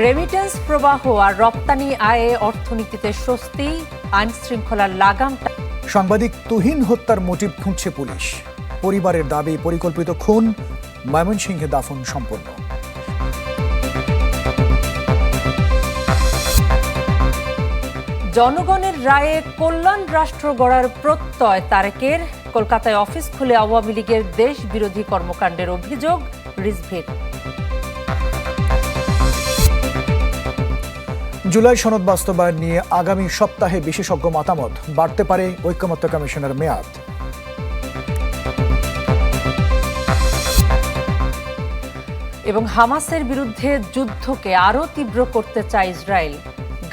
Remittance প্রবাহ আর রপ্তানি আয়ে অর্থনীতিতে স্বস্তি আইন শৃঙ্খলার লাগাম সাংবাদিক তুহিন হত্যার মোটিভ খুঁজছে পুলিশ। পরিবারের দাবি পরিকল্পিত খুন ময়মনসিংহে দাফন সম্পন্ন জনগণের রায়ে কল্যাণ রাষ্ট্র গড়ার প্রত্যয় তারেকের। কলকাতায় অফিস খুলে আওয়ামী লীগের দেশ বিরোধী কর্মকাণ্ডের অভিযোগ রিজভির জুলাই সনদ বাস্তবায়ন নিয়ে আগামী সপ্তাহে বিশেষজ্ঞ মতামত বাড়তে পারে ঐক্যমত্য কমিশনের মেয়াদ। এবং হামাসের বিরুদ্ধে যুদ্ধকে আরও তীব্র করতে চায় ইসরায়েল।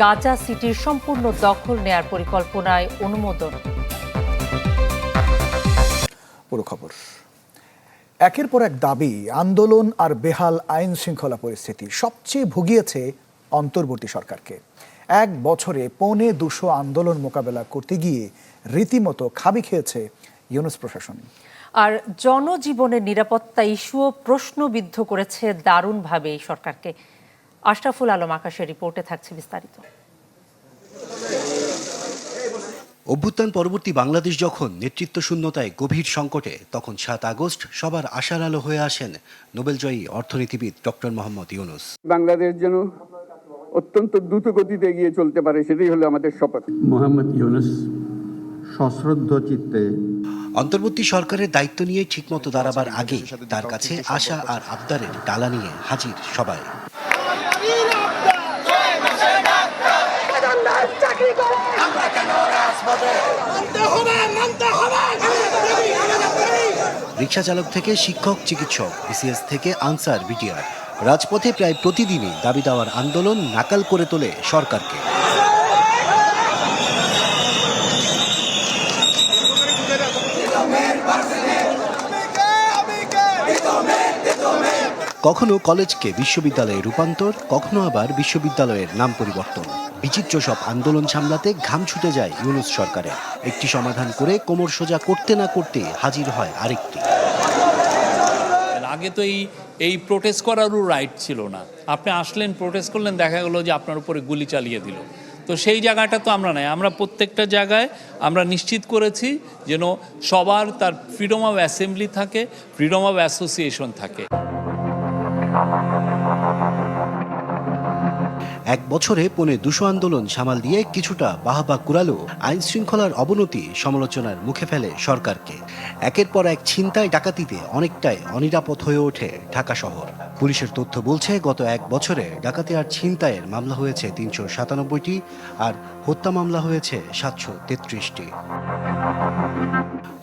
গাজা সিটির সম্পূর্ণ দখল নেয়ার পরিকল্পনায় অনুমোদন। পুরো খবর। একের পর এক দাবি আন্দোলন আর বেহাল আইন শৃঙ্খলা পরিস্থিতি সবচেয়ে ভুগিয়েছে অন্তর্বর্তী সরকারকে। এক বছরে পৌনে দুশো আন্দোলন মোকাবেলা করতে গিয়ে রীতিমতো খাবি খেয়েছে ইউনুস প্রশাসন। আর জনজীবনের নিরাপত্তা ইস্যুও প্রশ্নবিদ্ধ করেছে দারুণভাবে এই সরকারকে। আশরাফুল আলম আকাশের রিপোর্টে থাকছে বিস্তারিত। অভ্যুত্থান পরবর্তী বাংলাদেশ যখন নেতৃত্ব শূন্যতায় গভীর সংকটে তখন সাত আগস্ট সবার আশার আলো হয়ে আসেন নোবেলজয়ী অর্থনীতিবিদ ডক্টর মোহাম্মদ ইউনুস। বাংলাদেশ যেন অত্যন্ত দ্রুত গতিতে এগিয়ে চলতে পারে সেটাই হলো আমাদের শপথ। মোহাম্মদ ইউনুস সশ্রদ্ধ চিত্তে অন্তর্বর্তী সরকারের দায়িত্ব নিয়ে ঠিকমতো দাঁড়াবার আগেই তার কাছে আশা আর আবদারের ডালা নিয়ে হাজির সবাই। রিক্সা চালক থেকে শিক্ষক চিকিৎসক বিসিএস থেকে আনসার বিটিআর। রাজপথে প্রায় প্রতিদিনই দাবি দেওয়ার আন্দোলন নাকাল করে তোলে সরকারকে। কখনো কলেজকে বিশ্ববিদ্যালয়ে রূপান্তর, কখনো আবার বিশ্ববিদ্যালয়ের নাম পরিবর্তন। বিচিত্র সব আন্দোলন সামলাতে ঘাম ছুটে যায় ইউনুস সরকারের। একটি সমাধান করে কোমর সোজা করতে না করতে হাজির হয় আরেকটি। আগে তো এই এই প্রোটেস্ট করারও রাইট ছিল না। আপনি আসলেন প্রোটেস্ট করলেন, দেখা গেলো যে আপনার উপরে গুলি চালিয়ে দিল। তো সেই জায়গাটা তো আমরা নাই। আমরা প্রত্যেকটা জায়গায় আমরা নিশ্চিত করেছি যেন সবার তার ফ্রিডম অফ অ্যাসেম্বলি থাকে ফ্রিডম অফ অ্যাসোসিয়েশন থাকে। এক বছরে পৌনে দুশো আন্দোলন সামাল দিয়ে কিছুটা বাহাবা কুড়ালো আইন শৃঙ্খলার অবনতি সমালোচনার মুখে ফেলে সরকারকে। একের পর এক ছিনতাই ডাকাতিতে অনেকটাই অনিরাপদ হয়ে ওঠে ঢাকা শহর। পুলিশের তথ্য বলছে, গত এক বছরে ডাকাতি আর ছিনতাইয়ের মামলা হয়েছে তিনশো সাতানব্বইটি আর হত্যা মামলা হয়েছে সাতশো তেত্রিশটি।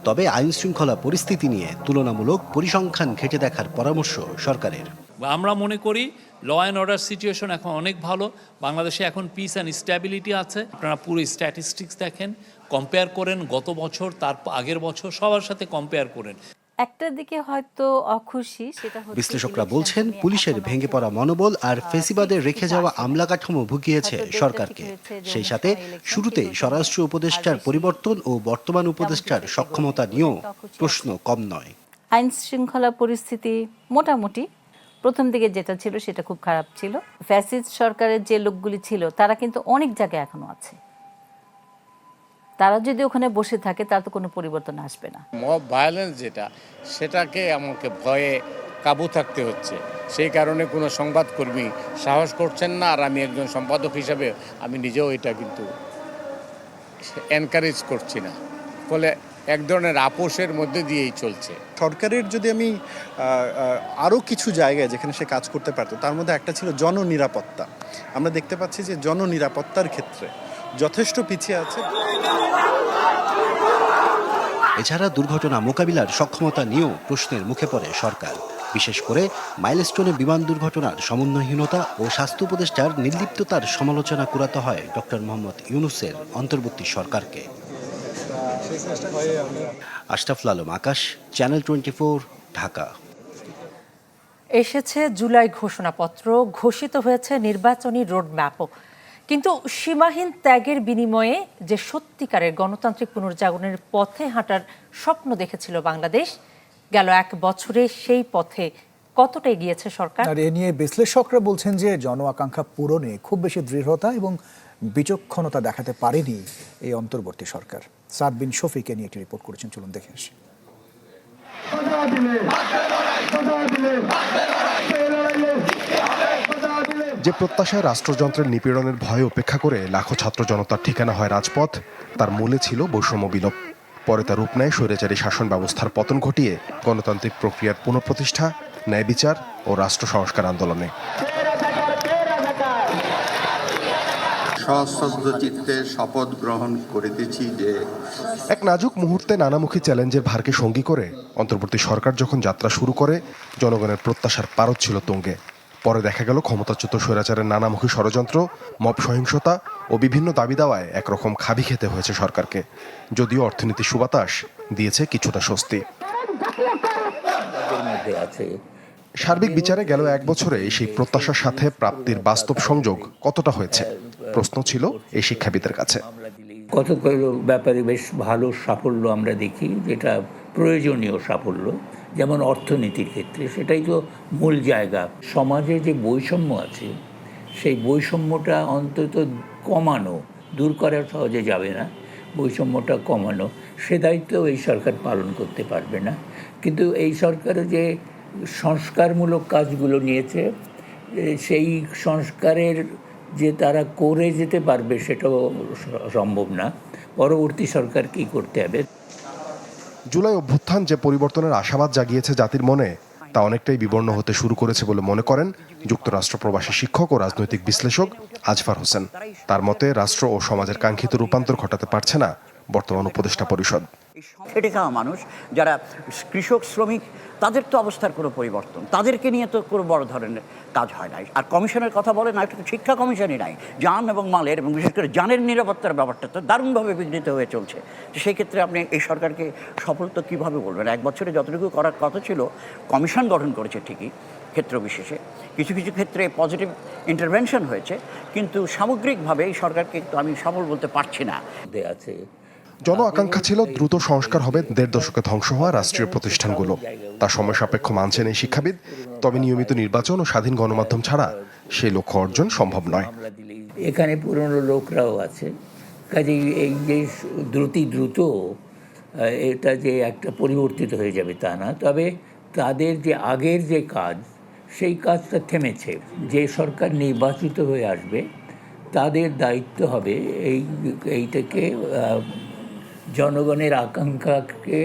তবে আইন শৃঙ্খলা পরিস্থিতি নিয়ে তুলনামূলক পরিসংখ্যান ঘেটে দেখার পরামর্শ সরকারের। আমরা মনে করি ল অ্যান্ড অর্ডার সিচুয়েশন এখন অনেক ভালো। বাংলাদেশে এখন পিস অ্যান্ড স্ট্যাবিলিটি আছে। আপনারা পুরো স্ট্যাটিস্টিক্স দেখেন কম্পেয়ার করেন গত বছর তার আগের বছর সবার সাথে কম্পেয়ার করেন। একটা দিকে হয়তো অখুশি সেটা বিশ্লেষকরা বলছেন পুলিশের ভেঙে পড়া মনোবল আর ফেসিবাদের রেখে যাওয়া আমলা কাঠামো ভুগিয়েছে সরকারকে। সেই সাথে শুরুতেই স্বরাষ্ট্র উপদেষ্টার পরিবর্তন ও বর্তমান উপদেষ্টার সক্ষমতা নিয়েও প্রশ্ন কম নয়। আইন শৃঙ্খলা পরিস্থিতি মোটামুটি প্রথম দিকে যেটা ছিল সেটা খুব খারাপ ছিল। ফ্যাসিস্ট সরকারের যে লোকগুলি ছিল, তারা কিন্তু অনেক জায়গায় এখনও আছে। তারা যদি ওখানে বসে থাকে, তার তো কোনো পরিবর্তন আসবে না। মব ভায়োলেন্স যেটা, সেটাকে আমাকে ভয়ে কাবু থাকতে হচ্ছে। সেই কারণে কোনো সংবাদকর্মী সাহস করছেন না, আর আমি একজন সম্পাদক হিসাবে আমি নিজেও এটা কিন্তু এনকারেজ করছি না। ফলে এক ধরনের আপোষের মধ্যে দিয়েই চলছে। সরকারের যদি আমি আরও কিছু জায়গায় যেখানে সে কাজ করতে পারতো তার মধ্যে একটা ছিল জননিরাপত্তা। আমরা দেখতে পাচ্ছি যে জননিরাপত্তার ক্ষেত্রে যথেষ্ট পিছিয়ে আছে। এছাড়া দুর্ঘটনা মোকাবিলার সক্ষমতা নিয়েও প্রশ্নের মুখে পড়ে সরকার। বিশেষ করে মাইলস্টোনে বিমান দুর্ঘটনার সমন্বয়হীনতা ও স্বাস্থ্য উপদেষ্টার নির্লিপ্ততার সমালোচনা কুড়াতে হয় ডক্টর মোহাম্মদ ইউনুসের অন্তর্বর্তী সরকারকে। Ashraful Alam Akash channel twenty Dhaka. এসেছে জুলাই ঘোষণাপত্র ঘোষিত হয়েছে নির্বাচনী রোডম্যাপও কিন্তু সীমাহীন ত্যাগের বিনিময়ে যে সত্যিকারের গণতান্ত্রিক পুনর্জাগরণের পথে হাঁটার স্বপ্ন দেখেছিল বাংলাদেশ গেল এক বছরে সেই পথে কতটা এগিয়েছে সরকার? আর এ নিয়ে বিশ্লেষকরা বলছেন যে জন আকাঙ্ক্ষা পূরণে খুব বেশি দৃঢ়তা এবং বিচক্ষণতা দেখাতে পারেনি এই অন্তর্বর্তী সরকার। সাদ বিন শফিকে নিয়ে একটি রিপোর্ট করেছেন। চলুন দেখে আসি। যে প্রত্যাশায় রাষ্ট্রযন্ত্রের নিপীড়নের ভয় উপেক্ষা করে লাখো ছাত্র জনতার ঠিকানা হয় রাজপথ, তার মূলে ছিল বৈষম্য বিলোপ। পরে তার রূপ নেয় স্বৈরাচারী শাসন ব্যবস্থার পতন ঘটিয়ে গণতান্ত্রিক প্রক্রিয়ার পুনঃপ্রতিষ্ঠা ন্যায় বিচার ও রাষ্ট্র সংস্কার আন্দোলনে। চিত্তে শপথ গ্রহণ করিতেছি যে এক নাজুক মুহূর্তে নানামুখী চ্যালেঞ্জের ভারকে সঙ্গী করে অন্তর্বর্তী সরকার যখন যাত্রা শুরু করে, জনগণের প্রত্যাশার পারদ ছিল তুঙ্গে। পরে দেখা গেল ক্ষমতাচ্যুত স্বৈরাচারের নানামুখী ষড়যন্ত্র, মব সহিংসতা ও বিভিন্ন দাবি দাওয়ায় একরকম খাবি খেতে হয়েছে সরকারকে। যদিও অর্থনীতি সুবাতাস দিয়েছে কিছুটা স্বস্তি। সার্বিক বিচারে গেল এক বছরে সেই প্রত্যাশার সাথে প্রাপ্তির বাস্তব সংযোগ কতটা হয়েছে? প্রশ্ন ছিল এই শিক্ষাবিদের কাছে। কতগুলো ব্যাপারে বেশ ভালো সাফল্য আমরা দেখি, যেটা প্রয়োজনীয় সাফল্য, যেমন অর্থনীতির ক্ষেত্রে, সেটাই তো মূল জায়গা। সমাজে যে বৈষম্য আছে, সেই বৈষম্যটা অন্তত কমানো, দূর করা সহজে যাবে না। বৈষম্যটা কমানো, সে দায়িত্ব এই সরকার পালন করতে পারবে না। কিন্তু এই সরকার যে সংস্কারমূলক কাজগুলো নিয়েছে সেই সংস্কারের যে তারা করে যেতে পারবে সেটাও সম্ভব না। পরবর্তী সরকার কী করতে হবে? জুলাই অভ্যুত্থান যে পরিবর্তনের আশাবাদ জাগিয়েছে জাতির মনে, তা অনেকটাই বিবর্ণ হতে শুরু করেছে বলে মনে করেন যুক্তরাষ্ট্র প্রবাসী শিক্ষক ও রাজনৈতিক বিশ্লেষক আজফার হোসেন। তার মতে, রাষ্ট্র ও সমাজের কাঙ্ক্ষিত রূপান্তর ঘটাতে পারছে না বর্তমান উপদেষ্টা পরিষদ। খেটে খাওয়া মানুষ যারা কৃষক শ্রমিক তাদের তো অবস্থার কোনো পরিবর্তন। তাদেরকে নিয়ে তো কোনো বড় ধরনের কাজ হয় নাই। আর কমিশনের কথা বলে না একটা শিক্ষা কমিশনই নাই। যান এবং মালের এবং বিশেষ করে যানের নিরাপত্তার ব্যাপারটা তো দারুণভাবে বিঘ্নিত হয়ে চলছে। তো সেই ক্ষেত্রে আপনি এই সরকারকে সফল তো কীভাবে বলবেন? এক বছরে যতটুকু করার কথা ছিল কমিশন গঠন করেছে ঠিকই ক্ষেত্র বিশেষে। কিছু কিছু ক্ষেত্রে পজিটিভ ইন্টারভেনশন হয়েছে। কিন্তু সামগ্রিকভাবে এই সরকারকে তো আমি সফল বলতে পারছি না। দেয়া আছে জন আকাঙ্ক্ষা ছিল দ্রুত সংস্কার হবে দেড় দশকে ধ্বংস হওয়া রাষ্ট্রীয় প্রতিষ্ঠানগুলো। তা সময় সাপেক্ষ মানছেন এই শিক্ষাবিদ। তবে নিয়মিত নির্বাচন ও স্বাধীন গণমাধ্যম ছাড়া সেই লক্ষ্য অর্জন সম্ভব নয়। এখানে পুরনো লোকরাও আছে। কাজেই এই যে দ্রুতি দ্রুত এটা যে একটা পরিবর্তিত হয়ে যাবে তা না। তবে তাদের যে আগের যে কাজ, সেই কাজটা থেমেছে। যে সরকার নির্বাচিত হয়ে আসবে, তাদের দায়িত্ব হবে এই, এইটাকে জনগণের আকাঙ্ক্ষাকে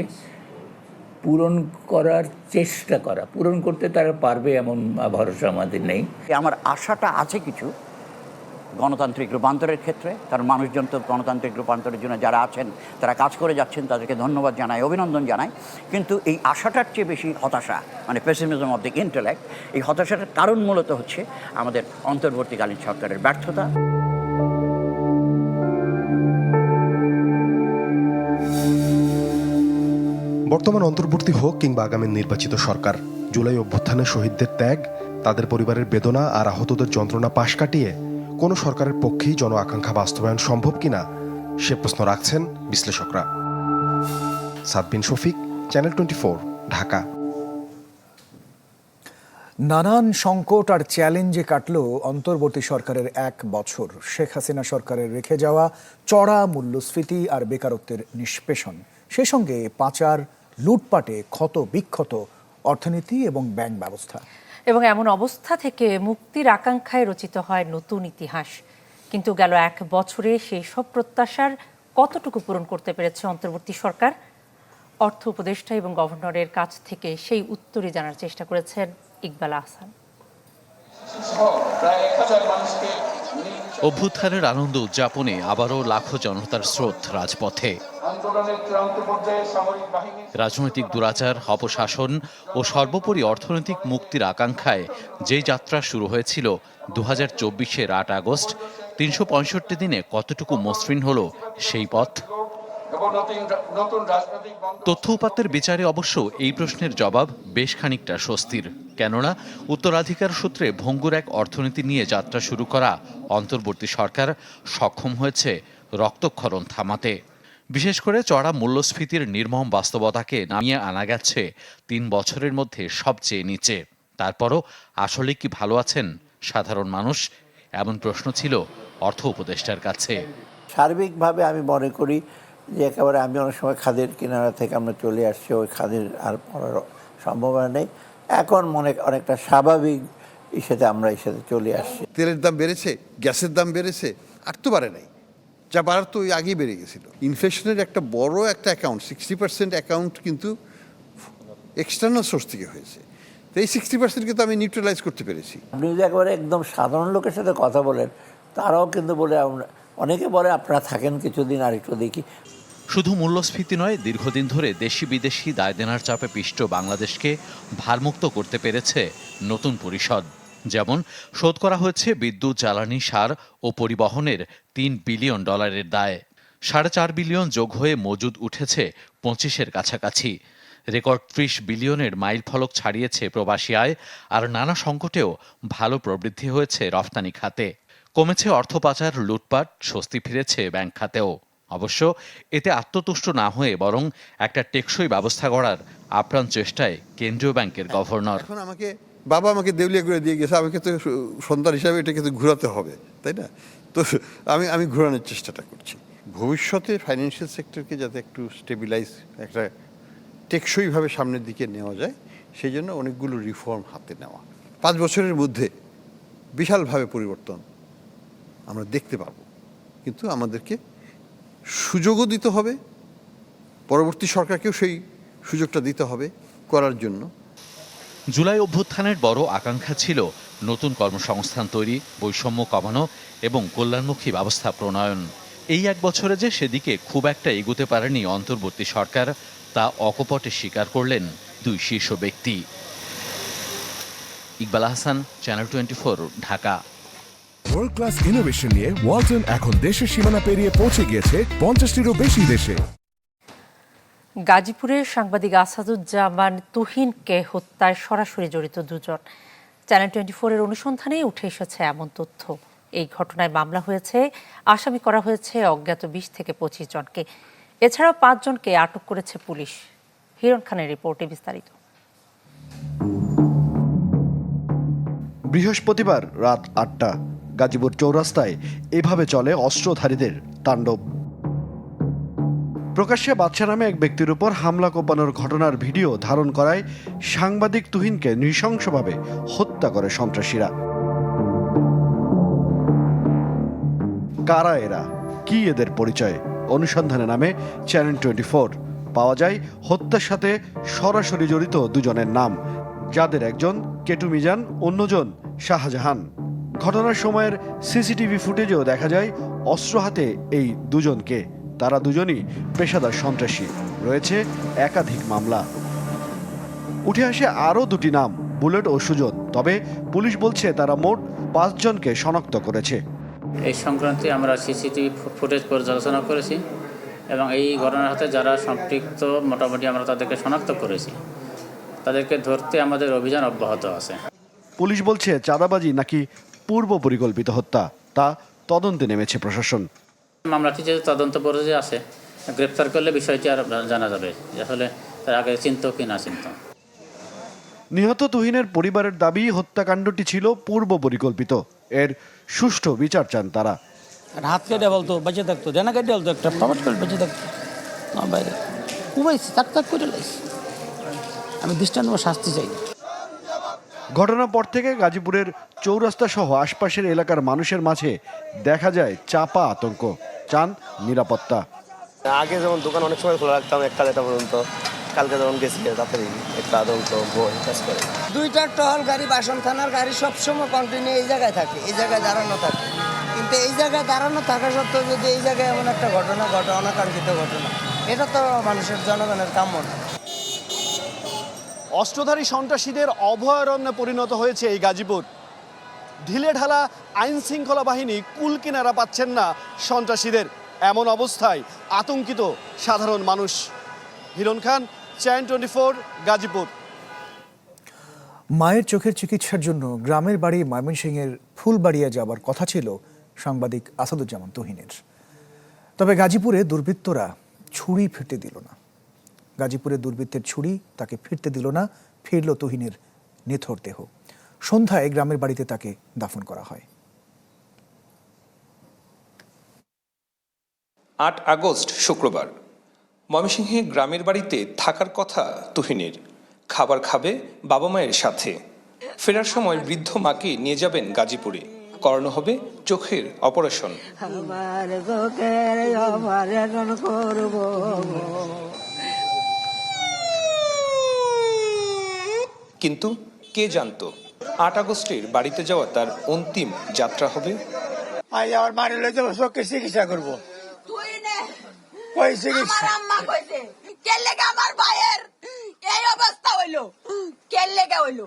পূরণ করার চেষ্টা করা। পূরণ করতে তারা পারবে এমন ভরসা আমাদের নেই। আমার আশাটা আছে কিছু গণতান্ত্রিক রূপান্তরের ক্ষেত্রে, কারণ মানুষজন তো গণতান্ত্রিক রূপান্তরের জন্য যারা আছেন, তারা কাজ করে যাচ্ছেন, তাদেরকে ধন্যবাদ জানাই, অভিনন্দন জানাই। কিন্তু এই আশাটার চেয়ে বেশি হতাশা মানে পেসিমিজম অফ দ্য ইন্টেলেক্ট এই হতাশাটার কারণ মূলত হচ্ছে আমাদের অন্তর্বর্তীকালীন সরকারের ব্যর্থতা। বর্তমান অন্তর্বর্তী হোক কিংবা আগামী নির্বাচিত সরকার, জুলাই অভ্যুত্থানে শহীদদের ত্যাগ, তাদের পরিবারের বেদনা আর আহতদের যন্ত্রণা পাশ কাটিয়ে কোনো সরকারের পক্ষেই জন আকাঙ্ক্ষা বাস্তবায়ন সম্ভব কিনা, সে প্রশ্ন রাখছেন বিশ্লেষকরা। Sadbin Shafiq, channel twenty Dhaka. নানান সংকট আর চ্যালেঞ্জে কাটল অন্তর্বর্তী সরকারের এক বছর। শেখ হাসিনা সরকারের রেখে যাওয়া চড়া মূল্যস্ফীতি আর বেকারত্বের নিষ্পেষণ, সে সঙ্গে পাচার লুটপাটে ক্ষত বিক্ষত অর্থনীতি এবং ব্যাংক ব্যবস্থা। এবং এমন অবস্থা থেকে মুক্তির আকাঙ্ক্ষায় রচিত হয় নতুন ইতিহাস। কিন্তু গেল এক বছরে সেই সব প্রত্যাশার কতটুকু পূরণ করতে পেরেছে অন্তর্বর্তী সরকার? অর্থ উপদেষ্টা এবং গভর্নরের কাছ থেকে সেই উত্তরই জানার চেষ্টা করেছেন ইকবাল আহসান। অভ্যুত্থানের আনন্দ উদযাপনে আবারও লাখো জনতার স্রোত রাজপথে। রাজনৈতিক দুরাচার, অপশাসন ও সর্বোপরি অর্থনৈতিক মুক্তির আকাঙ্ক্ষায় যে যাত্রা শুরু হয়েছিল দু হাজার চব্বিশের আট আগস্ট, তিনশো পঁয়ষট্টি দিনে কতটুকু মসৃণ হলো সেই পথ? তথ্য উপাত্তের বিচারে অবশ্য এই প্রশ্নের জবাব বেশ খানিকটা স্বস্তির। কেননা উত্তরাধিকার সূত্রে ভঙ্গুর এক অর্থনীতি নিয়ে যাত্রা শুরু করা অন্তর্বর্তী সরকার সক্ষম হয়েছে রক্তক্ষরণ থামাতে। বিশেষ করে চড়া মূল্যস্ফীতির নির্মম বাস্তবতাকে নামিয়ে আনা গেছে তিন বছরের মধ্যে সবচেয়ে নিচে। তারপরও আসলে কি ভালো আছেন সাধারণ মানুষ? এমন প্রশ্ন ছিল অর্থ উপদেষ্টার কাছে। সার্বিকভাবে আমি মনে করি যে একেবারে আমি অনেক সময় খাদের কিনারা থেকে আমরা চলে আসছি ওই খাদের আর পড়ার সম্ভাবনা নেই। এখন মনে অনেকটা স্বাভাবিক ইসেতে আমরা ইসেতে চলে আসছি। তেলের দাম বেড়েছে গ্যাসের দাম বেড়েছে আর তো বাড়ে নাই। যা বাড়ার তো ওই আগেই বেড়ে গেছিল। ইনফ্লেশনের একটা বড় একটা অ্যাকাউন্ট সিক্সটি পার্সেন্ট অ্যাকাউন্ট কিন্তু এক্সটার্নাল সোর্স থেকে হয়েছে। তো এই সিক্সটি পার্সেন্ট কিন্তু আমি নিউট্রালাইজ করতে পেরেছি। আপনি যদি একেবারে একদম সাধারণ লোকের সাথে কথা বলেন তারাও কিন্তু বলে আমরা অনেকে বলে আপনারা থাকেন কিছুদিন আর একটু দেখি। শুধু মূল্যস্ফীতি নয়, দীর্ঘদিন ধরে দেশি বিদেশি দায় দেনার চাপে পিষ্ট বাংলাদেশকে ভারমুক্ত করতে পেরেছে নতুন পরিষদ। যেমন, শোধ করা হয়েছে বিদ্যুৎ, জ্বালানি, সার ও পরিবহনের তিন বিলিয়ন ডলারের দায়। সাড়ে চার বিলিয়ন যোগ হয়ে মজুদ উঠেছে পঁচিশের কাছাকাছি। রেকর্ড ত্রিশ বিলিয়নের মাইল ফলক ছাড়িয়েছে প্রবাসী আয়, আর নানা সংকটেও ভালো প্রবৃদ্ধি হয়েছে রফতানি খাতে। কমেছে অর্থ পাচার, লুটপাট, স্বস্তি ফিরেছে ব্যাংক খাতেও। অবশ্য এতে আত্মতুষ্ট না হয়ে বরং একটা টেকসই ব্যবস্থা গড়ার আপ্রাণ চেষ্টায় কেন্দ্রীয় ব্যাংকের গভর্নর। এখন আমাকে, বাবা আমাকে দেউলিয়া করে দিয়ে গেছে, আমাকে তো সন্তান হিসাবে এটাকে তো ঘোরাতে হবে, তাই না? তো আমি আমি ঘোরানোর চেষ্টাটা করছি। ভবিষ্যতে ফাইন্যান্সিয়াল সেক্টরকে যাতে একটু স্টেবিলাইজ একটা টেকসইভাবে সামনের দিকে নেওয়া যায়, সেই জন্য অনেকগুলো রিফর্ম হাতে নেওয়া। পাঁচ বছরের মধ্যে বিশালভাবে পরিবর্তন আমরা দেখতে পাবো। কিন্তু আমাদেরকে সুযোগও দিতে হবে, পরবর্তী সরকারকেও সেই সুযোগটা দিতে হবে করার জন্য। জুলাই অভ্যুত্থানের বড় আকাঙ্ক্ষা ছিল নতুন কর্মসংস্থান তৈরি, বৈষম্য কমানো এবং কল্যাণমুখী ব্যবস্থা প্রণয়ন। এই এক বছরে যে সেদিকে খুব একটা এগুতে পারেনি অন্তর্বর্তী সরকার, তা অকপটে স্বীকার করলেন দুই শীর্ষ ব্যক্তি। Iqbal Ahsan channel twenty Dhaka. World class innovation নিয়ে ওয়ালটন এখন দেশের সীমানা পেরিয়ে পৌঁছে গিয়েছে পঞ্চাশটিরও বেশি দেশে। গাজীপুরের সাংবাদিক আসাদুজ্জামান তুহিনকে হত্যায় সরাসরি জড়িত দুজন। চ্যানেল টোয়েন্টি ফোরের অনুসন্ধানেই উঠে এসেছে এমন তথ্য। এই ঘটনায় মামলা হয়েছে আসামি করা হয়েছে অজ্ঞাত বিশ থেকে পঁচিশ জনকে। এছাড়াও পাঁচজনকে আটক করেছে পুলিশ। হিরণ খানের রিপোর্টে বিস্তারিত। বৃহস্পতিবার রাত আটটা গাজীপুর চৌরাস্তায় এভাবে চলে অস্ত্রধারীদের তাণ্ডব। প্রকাশ্যে বাদশা নামে এক ব্যক্তির উপর হামলা কোপানোর ঘটনার ভিডিও ধারণ করায় সাংবাদিক তুহিনকে নৃশংসভাবে হত্যা করে সন্ত্রাসীরা। কারা এরা? কি এদের পরিচয়? অনুসন্ধানে নামে চ্যানেল টোয়েন্টি পাওয়া যায় হত্যার সাথে সরাসরি জড়িত দুজনের নাম, যাদের একজন কেটু মিজান অন্যজন শাহজাহান। ঘটনার সময়ের সিসিটিভি ফুটেজেও দেখা যায় অস্ত্র হাতে এই দুজনকে। তারা দুজনই পেশাদার সন্ত্রাসী। রয়েছে একাধিক মামলা। উঠে আসে আরও দুটি নাম বুলেট ও সুজন। তবে পুলিশ বলছে তারা মোট পাঁচজনকে শনাক্ত করেছে। এই সংক্রান্তে আমরা সিসিটিভি ফুটেজ পর্যালোচনা করেছি এবং এই ঘটনার হাতে যারা সম্পৃক্ত মোটামুটি আমরা তাদেরকে শনাক্ত করেছি। তাদেরকে ধরতে আমাদের অভিযান অব্যাহত আছে। পুলিশ বলছে চাঁদাবাজি নাকি পূর্ব পরিকল্পিত হত্যা তা তদন্তে নেমেছে প্রশাসন। মামলাটি যেহেতু তদন্ত পর্যায়ে আছে গ্রেপ্তার করলে বিষয়টি আর জানা যাবে যে আসলে তার আগে চিন্ত কি না চিন্ত। নিহত তুহিনের পরিবারের দাবি হত্যাকাণ্ডটি ছিল পূর্ব পরিকল্পিত। এর সুষ্ঠু বিচার চান তারা। হাত কেটে বলতো বেঁচে থাকতো। জানা কেটে বলতো একটা প্রমাণ করে বেঁচে থাকতো। বাইরে। কুবাইছি তাক তাক করে লাইছি আমি দৃষ্টান্ত শাস্তি চাই। ঘটনার পর থেকে গাজীপুরের চৌরাস্তা সহ আশপাশের এলাকার মানুষের মাঝে দেখা যায় চাপা আতঙ্ক। চান নিরাপত্তা। আগে যেমন দোকান অনেক সময় খোলা রাখতাম একটা দেড়টা পর্যন্ত কালকে যখন গেছি তাড়াতাড়ি একটা আতঙ্ক বই কাজ করে। দুইটা টহল গাড়ি বাসন থানার গাড়ি সবসময় কন্টিনিউ এই জায়গায় থাকে এই জায়গায় দাঁড়ানো থাকে। কিন্তু এই জায়গায় দাঁড়ানো থাকা সত্ত্বেও যদি এই জায়গায় এমন একটা ঘটনা ঘটে অনাকাঙ্ক্ষিত ঘটনা এটা তো মানুষের জনগণের কাম্য না। অস্ত্রধারী সন্ত্রাসীদের অভয়ারণ্যে পরিণত হয়েছে এই গাজীপুর। ঢিলে ঢালা আইন শৃঙ্খলা বাহিনী কুল কিনারা পাচ্ছেন না সন্ত্রাসীদের। এমন অবস্থায় আতঙ্কিত সাধারণ মানুষ। Hiran Khan channel twenty four, Gazipur. মায়ের চোখের চিকিৎসার জন্য গ্রামের বাড়ি ময়মনসিংহের ফুলবাড়িয়া যাবার কথা ছিল সাংবাদিক আসাদুজ্জামান তুহিনের। তবে গাজীপুরে দুর্বৃত্তরা ছুরি ফিরতে দিল না। গাজীপুরে দুর্বৃত্তের ছুরি তাকে ফিরতে দিল না ফিরল তুহিনের নিথর দেহ। সন্ধ্যায় গ্রামের বাড়িতে তাকে দাফন করা হয়। আট আগস্ট শুক্রবার। ময়মনসিংহে গ্রামের বাড়িতে থাকার কথা তুহিনের। খাবার খাবে বাবা মায়ের সাথে। ফেরার সময় বৃদ্ধ মাকে নিয়ে যাবেন গাজীপুরে। করানো হবে চোখের অপারেশন আমার চোখের অপারেশন করব কিন্তু কে জানতো? আট আগস্টের বাড়িতে যাওয়া তার অন্তিম যাত্রা হবে। আজ আমার বাড়ি লই যাব চোখে চিকিৎসা করব। কই চিকিৎসা? আম্মা কইছে কে লেগে আমার ভাইয়ের এই অবস্থা হইল? কে লেগে হইল?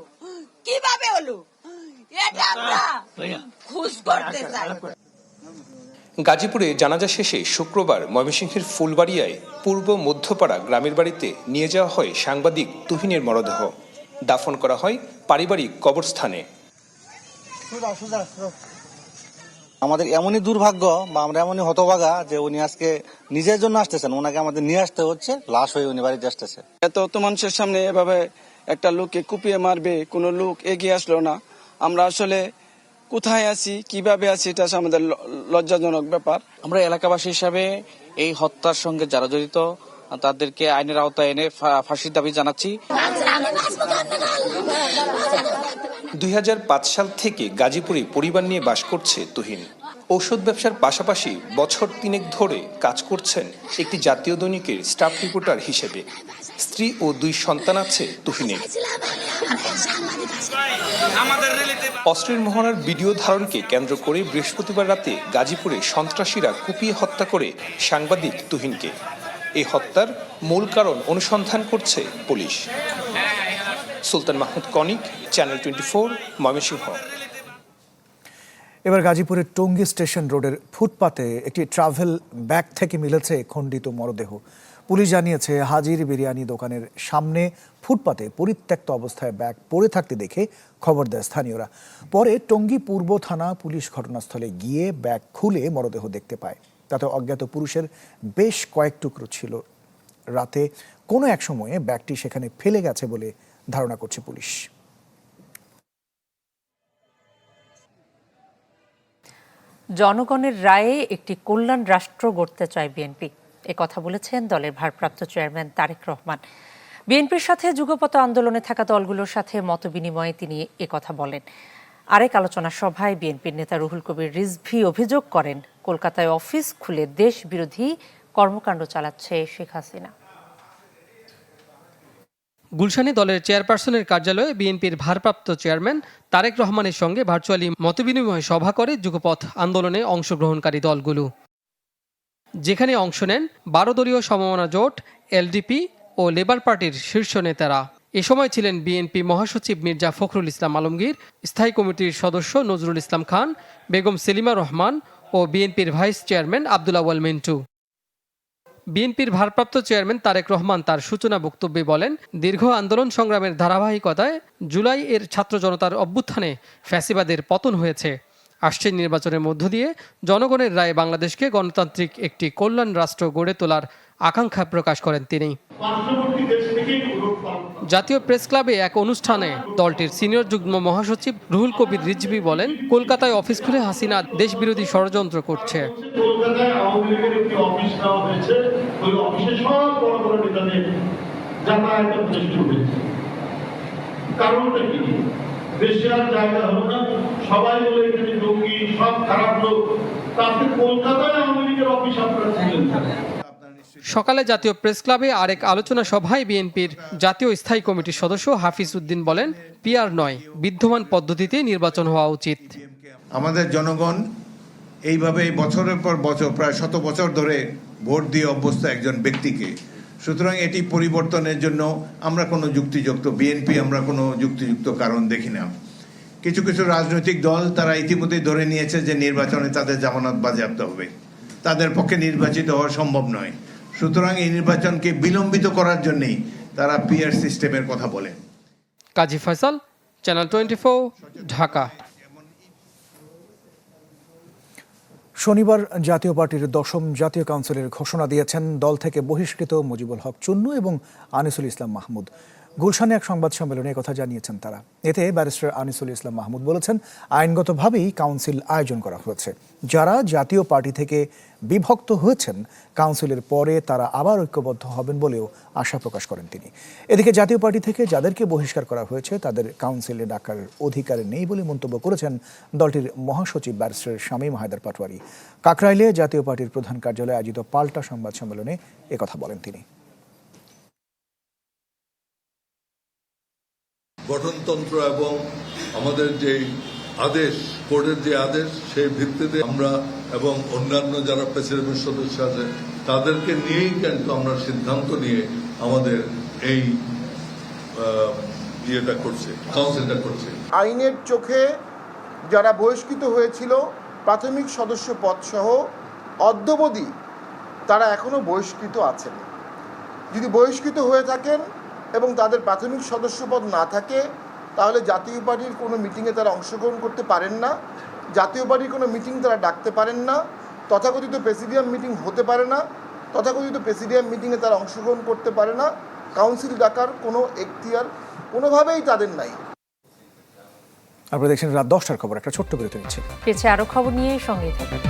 কীভাবে হলো এটা আমরা খুশ করতে চাই। গাজীপুরে জানাজা শেষে শুক্রবার ময়মনসিংহের ফুলবাড়িয়ায় পূর্ব মধ্যপাড়া গ্রামের বাড়িতে নিয়ে যাওয়া হয় সাংবাদিক তুহিনের মরদেহ। দাফন করা হয় পারিবারিক কবরস্থানে। আমাদের এমনই দুর্ভাগ্য বা আমরা এমনই হতভাগা যে উনি আজকে নিজের জন্য আসতেছেন। ওনাকে আমাদের নিয়ে আসতে হচ্ছে লাশ হয়ে উনি বাড়িতে আসতেছে। এত অত মানুষের সামনে এভাবে একটা লোককে কুপিয়ে মারবে কোনো লোক এগিয়ে আসলো না। আমরা আসলে কোথায় আছি কীভাবে আছি এটা আমাদের লজ্জাজনক ব্যাপার। আমরা এলাকাবাসী হিসাবে এই হত্যার সঙ্গে যারা জড়িত তাদেরকে আইনের আওতায় এনে ফাঁসির দাবি জানাচ্ছি। দুই হাজার পাঁচ সাল থেকে গাজীপুরে পরিবার নিয়ে বাস করছে তুহিন। ঔষধ ব্যবসার পাশাপাশি বছর তিনেক ধরে কাজ করছেন একটি জাতীয় দৈনিকের স্টাফ রিপোর্টার হিসেবে। স্ত্রী ও দুই সন্তান আছে তুহিনের। অস্ত্রের মহড়ার ভিডিও ধারণকে কেন্দ্র করে বৃহস্পতিবার রাতে গাজীপুরে সন্ত্রাসীরা কুপিয়ে হত্যা করে সাংবাদিক তুহিনকে। এই হত্যার মূল কারণ অনুসন্ধান করছে police. Sultan Mahmud Konik channel twenty four Mymensingh. এবার গাজীপুরের টঙ্গী স্টেশন রোডের ফুটপাতে একটি ট্রাভেল ব্যাগ থেকে মিলেছে খণ্ডিত মরদেহ। পুলিশ জানিয়েছে, হাজির বিরিয়ানি দোকানের সামনে ফুটপাতে পরিত্যক্ত অবস্থায় ব্যাগ পড়ে থাকতে দেখে খবর দেয় স্থানীয়রা। পরে টঙ্গী পূর্ব থানা পুলিশ ঘটনাস্থলে গিয়ে ব্যাগ খুলে মরদেহ দেখতে পায়। তাতে অজ্ঞাত পুরুষের বেশ কয়েক টুকরো ছিল। রাতে কোনো এক সময়ে ব্যাগটি সেখানে ফেলে গেছে বলে ধারণা করছে পুলিশ। জনগণের রায়ে একটি কল্যাণ রাষ্ট্র গড়তে চায় বিএনপি। কথা বলেছেন দলের ভারপ্রাপ্ত চেয়ারম্যান তারেক রহমান। বিএনপির সাথে যুগপথ আন্দোলনে থাকা দলগুলোর সাথে মতবিনিময়ে তিনি কথা বলেন। আরেক আলোচনা সভায় বিএনপির নেতা রুহুল কবির রিজভি অভিযোগ করেন, কলকাতায় অফিস খুলে দেশ বিরোধী কর্মকাণ্ড চালাচ্ছে শেখ হাসিনা। গুলশানে দলের চেয়ারপারসনের কার্যালয়ে বিএনপির ভারপ্রাপ্ত চেয়ারম্যান তারেক রহমানের সঙ্গে ভার্চুয়ালি মতবিনিময় সভা করে যুগপথ আন্দোলনে অংশগ্রহণকারী দলগুলো। যেখানে অংশ নেন বারো দলীয় সমমনা জোট, এলডিপি ও লেবার পার্টির শীর্ষ নেতারা। এ সময় ছিলেন বিএনপি মহাসচিব মির্জা ফখরুল ইসলাম আলমগীর, স্থায়ী কমিটির সদস্য নজরুল ইসলাম খান, বেগম সেলিমা রহমান ও বিএনপির ভাইস চেয়ারম্যান আব্দুল ওয়াল মিন্টু। বিএনপির ভারপ্রাপ্ত চেয়ারম্যান তারেক রহমান তার সূচনা বক্তব্যে বলেন, দীর্ঘ আন্দোলন সংগ্রামের ধারাবাহিকতায় জুলাই এর ছাত্র জনতার অভ্যুত্থানে ফ্যাসিবাদের পতন হয়েছে। আসছে নির্বাচনের মধ্য দিয়ে জনগণের রায়ে বাংলাদেশকে গণতান্ত্রিক একটি কল্যাণ রাষ্ট্র গড়ে তোলার আকাঙ্ক্ষা প্রকাশ করেন তিনি। জাতীয় প্রেস ক্লাবে এক অনুষ্ঠানে দলটির সিনিয়র যুগ্ম মহাসচিব রুহুল কবির রিজভি বলেন, কলকাতায় অফিস খুলে হাসিনা দেশবিরোধী ষড়যন্ত্র করছে। কারণটা কি দেশে আর জায়গা হলো না সবাই বলে এখানে জঙ্গি সব খারাপ লোক তাতে কলকাতায় আওয়ামী লীগের অফিস আপনারা ছিলেন। সকালে জাতীয় প্রেস ক্লাবে আরেক আলোচনা সভায় বিএনপির জাতীয় স্থায়ী কমিটির সদস্য হাফিজ উদ্দিন বলেন, পিআর নয়, বিদ্যমান পদ্ধতিতে নির্বাচন হওয়া উচিত। আমাদের জনগণ এইভাবে বছরের পর বছর, প্রায় শত বছর ধরে ভোট দিয়ে অভ্যস্ত একজন ব্যক্তিকে। সুতরাং এটি পরিবর্তনের জন্য আমরা কোনো যুক্তিযুক্ত, বিএনপি আমরা কোনো যুক্তিযুক্ত কারণ দেখি না। কিছু কিছু রাজনৈতিক দল তারা ইতিমধ্যেই ধরে নিয়েছে যে নির্বাচনে তাদের জামানত বাজেয়াপ্ত হবে। তাদের পক্ষে নির্বাচিত হওয়া সম্ভব নয়। সুতরাং এই নির্বাচনকে বিলম্বিত করার জন্যই তারা পিয়ার সিস্টেমের কথা বলে কাজী ফয়সাল চ্যানেল টোয়েন্টি ঢাকা। শনিবার জাতীয় পার্টির দশম জাতীয় কাউন্সিলের ঘোষণা দিয়েছেন দল থেকে বহিষ্কৃত মুজিবুল হক চুন্নু এবং আনিসুল ইসলাম মাহমুদ। গুলশানে এক সংবাদ সম্মেলনে কথা জানিয়েছেন তারা। এতে ব্যারিস্টার আনিসুল ইসলাম মাহমুদ বলেছেন, আইনগতভাবেই কাউন্সিল আয়োজন করা হয়েছে। যারা জাতীয় পার্টি থেকে বিভক্ত হয়েছেন, কাউন্সিলের পরে তারা আবার ঐক্যবদ্ধ হবেন বলেও আশা প্রকাশ করেন তিনি। এদিকে জাতীয় পার্টি থেকে যাদেরকে বহিষ্কার করা হয়েছে, তাদের কাউন্সিলে ডাকার অধিকার নেই বলে মন্তব্য করেছেন দলটির মহাসচিব ব্যারিস্টার শামীম হায়দার পাটোয়ারি। কাকরাইলে জাতীয় পার্টির প্রধান কার্যালয়ে আয়োজিত পাল্টা সংবাদ সম্মেলনে একথা বলেন তিনি। গঠনতন্ত্র এবং আমাদের যে আদেশ, কোর্টের যে আদেশ, সেই ভিত্তিতে আমরা এবং অন্যান্য যারা প্রেসিডেন্টের সদস্য আছে, তাদেরকে নিয়েই কিন্তু আমরা সিদ্ধান্ত নিয়ে আমাদের এই ইয়েটা করছে, কাউন্সিলটা করছে। আইনের চোখে যারা বহিষ্কৃত হয়েছিল, প্রাথমিক সদস্য পদ সহ অদ্যবধি তারা এখনও বহিষ্কৃত আছেন। যদি বহিষ্কৃত হয়ে থাকেন এবং তাদের প্রাথমিক সদস্যপদ না থাকে তাহলে জাতীয় পার্টির কোনো মিটিংয়ে তারা অংশগ্রহণ করতে পারেন না। জাতীয় পার্টির কোনো মিটিং তারা ডাকতে পারেন না। তথাকথিত প্রেসিডিয়াম মিটিং হতে পারে না। তথাকথিত প্রেসিডিয়াম মিটিংয়ে তারা অংশগ্রহণ করতে পারে না। কাউন্সিল ডাকার কোনো এখতিয়ার কোনোভাবেই তাদের নাই। আপনারা দেখছেন রাত দশটার খবর একটা ছোট্ট বিরতি নিচ্ছে। পেছে আরও খবর নিয়ে সঙ্গেই থাকুন।